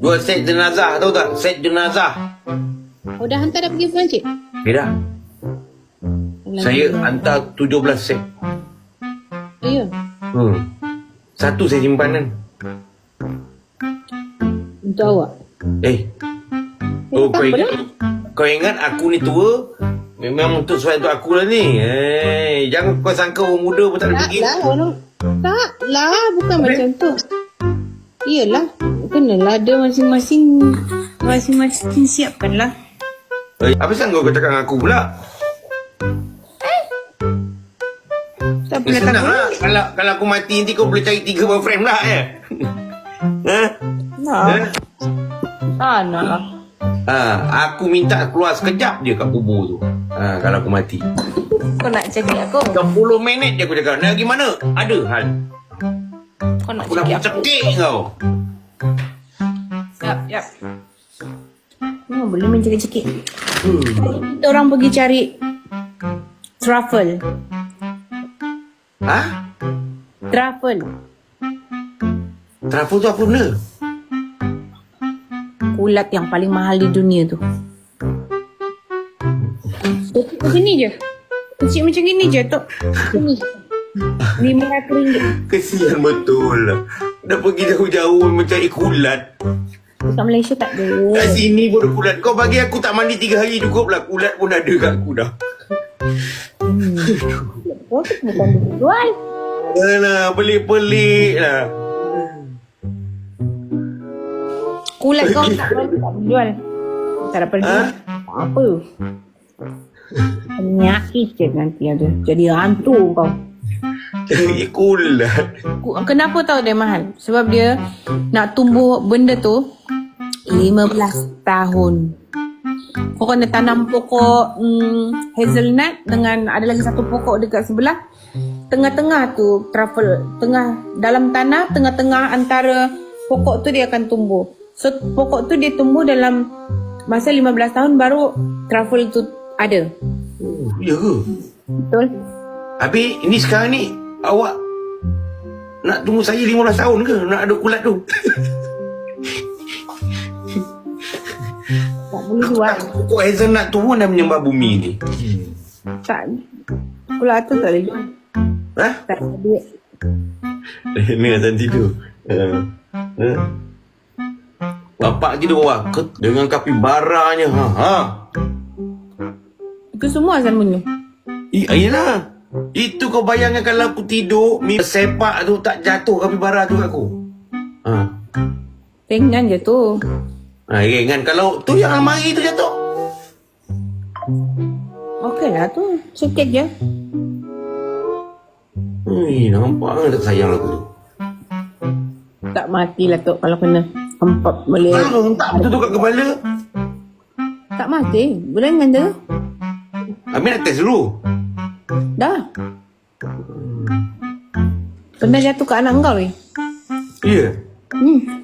Dua set jenazah tahu tak? Set jenazah. Oh dah hantar dah pergi Perancis? Eh dah. Saya hantar 17 set. Ya. Hmm. Satu saya simpanan. Untuk awak. Eh. Oh, kau ingat, kau ingat aku ni tua? Memang untuk sesuai untuk aku lah ni. Eh, jangan kau sangka orang muda pun tak ada Tak fikir. lah orang Tak lah Bukan macam tu Iyalah Kenalah ada masing-masing Masing-masing siapkan lah Eh, apa sangka kau cakap dengan aku pula? Tak Eh, pernah takut lah. Kalau, kalau aku mati nanti kau boleh cari tiga boyfriend lah ya. ha? Nah, Ha? tak nak lah ha? Aku minta keluar sekejap je kat kubur tu. Ha, kalau aku mati. Kau nak cakap aku 10 minit je aku cakap. Nak pergi mana? Ada hal. Kau nak cekik aku. Aku cekik kau. Yap, yap. Oh, boleh main cekik-cekik. Hmm. Kita orang pergi cari truffle. Ha? Truffle. Truffle tu apa benda? Kulat yang paling mahal di dunia tu. Kecil macam ni je. Kecil macam gini je, Tok. Ini. RM500 Kesian betul. Dah pergi jauh-jauh Mencari kulat. Dekat Malaysia tak ada. Kat sini pun kulat. Kau bagi aku tak mandi tiga hari cukup lah. Kulat pun ada kat aku dah. Hmm. Kau kena tanda pelik-pelik lah. Kulat kau tak jual. Tak dapat jual? Ha? Apa. Penyakit je nanti ada. Jadi hantu kau. Cari kulat. Ku- Kenapa tahu dia mahal? Sebab dia nak tumbuh benda tu 15 tahun. Kau kena tanam pokok mm, hazelnut dengan ada lagi satu pokok dekat sebelah. Tengah-tengah tu truffle. Tengah dalam tanah, tengah-tengah antara pokok tu dia akan tumbuh. So pokok tu dia tumbuh dalam masa 15 tahun baru truffle tu ada. Oh, ya ke? Betul? Habis ni sekarang ni awak nak tunggu saya 15 tahun ke nak ada kulat tu? Tak boleh Aku jual. tak pokok hazelnut tu pun dah menyembah bumi ni. Tak. Pula tu tak boleh. Ha? Tak ada duit. Ni atas tidur. Ha. Ha. Bapak tidur bawah Ke- dengan kapibaranya. Ha. ha. Itu semua asal menu. Eh, ayolah. Itu kau bayangkan kalau aku tidur, mi sepak tu tak jatuh kapibara tu kat aku. Ha. Pengan je tu. Ha, kan kalau tu yang almari tu jatuh. Okey lah tu. Sikit je. Hei, nampak kan tak sayang aku tu. Tak matilah tu kalau kena. Empat boleh. Ha, tak betul tu kat kepala. Tak mati. Boleh dengan tu. Habis nak test dulu. Dah. Pernah jatuh kat anak kau eh? Ya. Hmm.